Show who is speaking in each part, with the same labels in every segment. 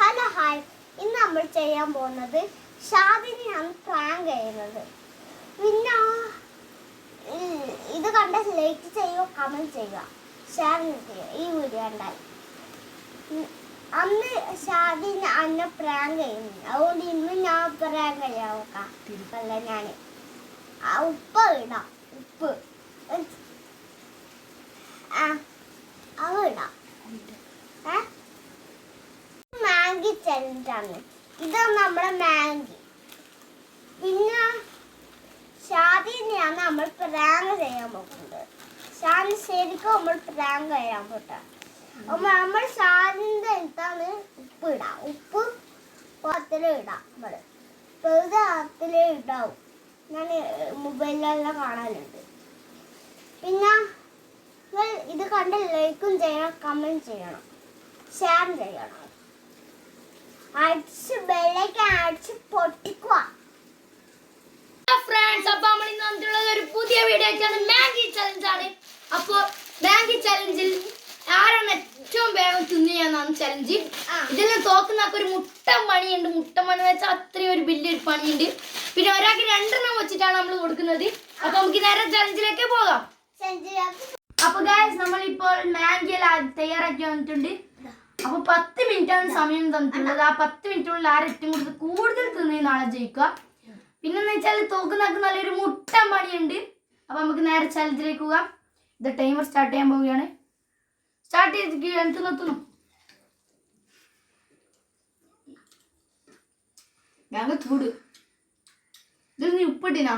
Speaker 1: Hello hi ഇന്ന് നമ്മൾ ചെയ്യാൻ പോകുന്നത് ഷാദിനെയാണ് പ്രാങ്ക് ചെയ്യുന്നത്. പിന്നെ ഇത് കണ്ട ലൈക്ക് ചെയ്യുക കമന്റ് ചെയ്യുക. ഷെയർ ചെയ്യുക ഈ വീഡിയോ ഉണ്ടായി അന്ന് ഷാദിന് അന്നെ പ്രാങ്ക് ചെയ്യുന്നു അതുകൊണ്ട് ഇന്ന് ഞാൻ പ്രാങ്ക് ചെയ്യാൻ നോക്കാം ഞാൻ ആ ഉപ്പ് ഇടാം. ഉപ്പ്. ആ അത് ഇടാം. ഏ? ചലഞ്ചാണ് ഇതാണ് നമ്മുടെ മാഗി. പിന്നെ ഷാദിനെയാണ് നമ്മൾ പ്രാങ്ക് ചെയ്യാൻ പോകുന്നത്. ഷാദി ശരിക്കും നമ്മൾ പ്രാങ്ക് ചെയ്യാൻ പോട്ടെ നമ്മൾ ഷാദിന്റെ എന്താണ് ഉപ്പ് ഇടാം. ഉപ്പ് പത്തിൽ ഇടാം നമ്മൾ വെറുതെ ഇടാവും ഞാൻ മൊബൈലിലെല്ലാം കാണാനുണ്ട് പിന്നെ ഇത് കണ്ട് ലൈക്കും ചെയ്യണം കമന്റ് ചെയ്യണം. ഷെയർ ചെയ്യണം. അടിച്ച് ബെല്ലയ്ക്ക് അടിച്ച് പൊട്ടിക്കുക.
Speaker 2: ഫ്രണ്ട്സ് അപ്പൊ നമ്മൾ ഇന്ന് വന്നിട്ടുള്ളത് ഒരു പുതിയ വീഡിയോ ആയിട്ടാണ്. മാഗി ചലഞ്ച് ആണ്. അപ്പൊ മാഗി ചലഞ്ചിൽ ആരാണ് ഏറ്റവും വേഗം തിന്നുകയെന്നാണ് ചലഞ്ച്. ഇതിൽ തോക്കുന്നൊക്കെ ഒരു മുട്ടൻ പണിയുണ്ട്. മുട്ടൻ പണി വെച്ചാൽ അത്രയും ഒരു വലിയൊരു പണിയുണ്ട്. പിന്നെ ഒരാൾക്ക് രണ്ടെണ്ണം വെച്ചിട്ടാണ് നമ്മൾ കൊടുക്കുന്നത്. അപ്പൊ നമുക്ക് നേരെ ചലഞ്ചിലേക്ക് പോകാം. അപ്പൊ ഗായസ് നമ്മൾ ഇപ്പോൾ മാഗി എല്ലാം തയ്യാറാക്കി വന്നിട്ടുണ്ട്. അപ്പൊ പത്ത് മിനിറ്റ് ആണ് സമയം തന്നിട്ടുള്ളത്. ആ പത്ത് മിനിറ്റിനുള്ളിൽ ആര് ഏറ്റവും കൂടുതൽ കൂടുതൽ തിന്നി നാളെ ജയിക്കുക. പിന്നെന്ന് വെച്ചാൽ തോക്കുന്നൊക്കെ നല്ലൊരു മുട്ടൻ പണിയുണ്ട് അപ്പൊ നമുക്ക് നേരെ ചലഞ്ചിലേക്ക് പോകാം. ഇത് ടൈമർ സ്റ്റാർട്ട് ചെയ്യാൻ പോവുകയാണ്. സ്റ്റാർട്ട് ചെയ്ത് തിന്നു നിർത്തുന്നു ഞങ്ങൾ ചൂട്. ഇതിൽ നീ ഉപ്പിട്ടിനാ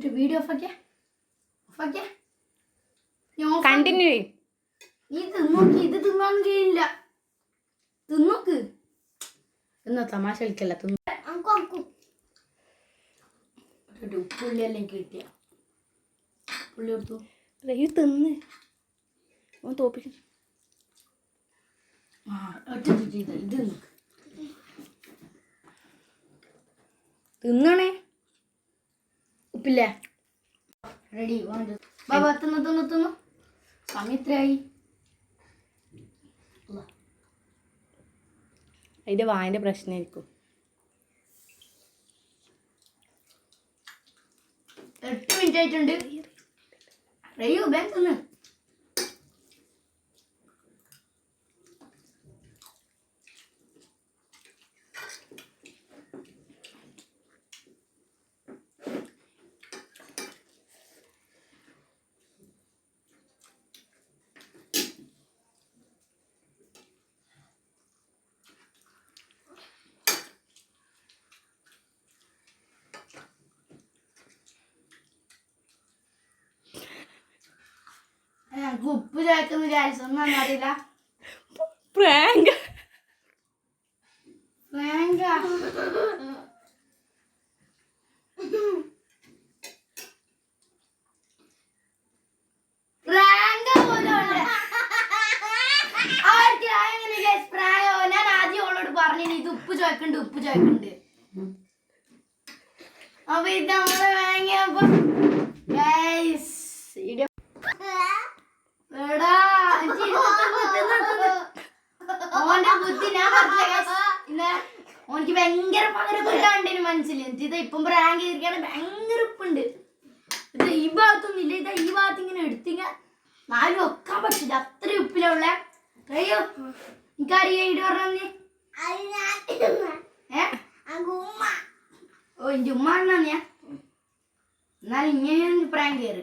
Speaker 2: ഒരു വീഡിയോ ഓഫാക്കിയ ഓഫാക്കിയ
Speaker 3: കണ്ടിന്യൂ ചെയ്യും
Speaker 2: നീ തിന്നോക്ക് ഇത് തിന്നാന്നും ചെയ്യില്ല തിന്നോക്ക്.
Speaker 3: എന്നാ തമാശ കളിക്കല്ല തിന്നു.
Speaker 1: അങ്കൊക്കും
Speaker 2: ഒരു ഉപ്പുള്ളി എല്ലാം കിട്ടിയ. പുള്ളി കൊടുത്തു?
Speaker 3: റെയു തിന്ന്. ഓൻ തോപ്പിക്കും. തിന്നണേ.
Speaker 2: ഉപ്പില്ലേ റെഡി ബാബ തിന്നു തിന്നു തിന്നു. സമയം എത്രയായി അല്ലാ.
Speaker 3: അതിന്റെ വായന്റെ പ്രശ്നമായിരിക്കും
Speaker 2: എട്ട് മിനിറ്റ് ആയിട്ടുണ്ട്. റെയ്യു ബാങ്ക് തിന്ന് ഞങ്ങൾക്ക് വിചാരിച്ചു ഒന്നും അറിയില്ല.
Speaker 3: പ്രാങ്ക്
Speaker 2: പ്രാങ്ക ഇത് ഉപ്പ് ചോയ്ക്കണ്ട് ഉപ്പ് ചോയ്ക്കണ്ട്. അപ്പൊ ഇത് നമ്മൾ വാങ്ങിയപ്പോ എടാ, ഓന്റെ ബുദ്ധി ഞാൻ. ഇന്ന് ഓനിക്ക് ഭയങ്കര പകരം കിട്ടാണ്ടേന് മനസ്സിൽ എന്നിട്ട് ഇത് ഇപ്പം പ്രാങ്ക് ചെയ്തിരിക്കാണ് ഭയങ്കര ഉപ്പുണ്ട്. ഇത് ഈ ഭാഗത്തൊന്നും ഇല്ല ഇതാ ഈ ഭാഗത്ത് ഇങ്ങനെ എടുത്തിങ്ങ. നാല് വെക്കാൻ പറ്റില്ല അത്ര ഉപ്പിലുള്ള അയ്യോ എനിക്കറിയാം ഇടി പറഞ്ഞു. ഓ ഇന്റെ ഉമ്മ അണ്ണാ എന്നാൽ ഇങ്ങനെ പ്രാങ്ക് കയറി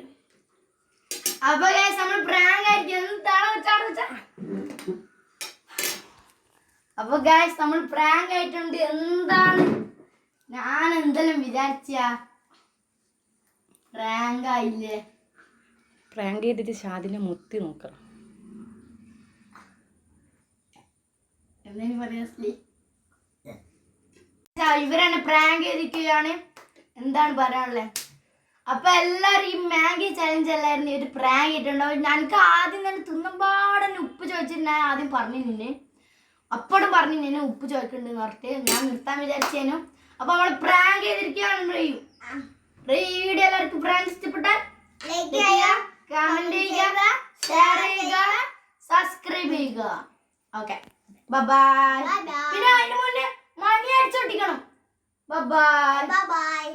Speaker 2: അപ്പൊ നമ്മൾ പ്രാങ്ക് ആയിരിക്കും. അപ്പൊ ഗായ്സ് നമ്മൾ പ്രാങ്ക് ആയിട്ടുണ്ട്. എന്താണ്? ഞാൻ എന്തെല്ലാം വിചാരിച്ച? പ്രാങ്ക് ആയില്ലേ?
Speaker 3: പ്രാങ്ക് ചെയ്തിട്ട് ഷാദിനെ മുത്തി നോക്കണം.
Speaker 2: എന്തെങ്കിലും പറയാ ഇവരാണ് പ്രാങ്ക് ചെയ്തിരിക്കുകയാണ്. എന്താണ് പറയാനുള്ളത് അപ്പൊ എല്ലാരും ഈ മാഗി ചലഞ്ച് എല്ലായിരുന്നു ഒരു പ്രാങ്ക് ഇട്ടുണ്ടാവും ഞങ്ങൾക്ക് ആദ്യം തന്നെ തിന്നുമ്പാടന്നെ ഉപ്പ് ചോദിച്ചിട്ട് ഞാൻ ആദ്യം പറഞ്ഞു നിന്നെ. അപ്പോഴും പറഞ്ഞു നിന്നെ ഉപ്പ് ചോദിക്കുന്നുണ്ടെന്ന് പറഞ്ഞിട്ട് ഞാൻ നിർത്താൻ വിചാരിച്ചേനു. അപ്പൊ നമ്മൾ പ്രാങ്ക് ചെയ്തിരിക്കുകയാണ് റെയ്യും റെയ് ഈ വീഡിയോ എല്ലാവർക്കും പ്രാങ്ക് ഇഷ്ടപ്പെട്ടാൽ കമന്റ് ചെയ്യുക ഷെയർ ചെയ്യുക സബ്സ്ക്രൈബ് ചെയ്യുക ഓക്കെ ബൈ
Speaker 1: Bye bye.
Speaker 2: പിന്നെ അതിന് മുന്നേ മണി അടിച്ചോട്ടിക്കണം. ബബായ്
Speaker 1: ബൈ ബൈ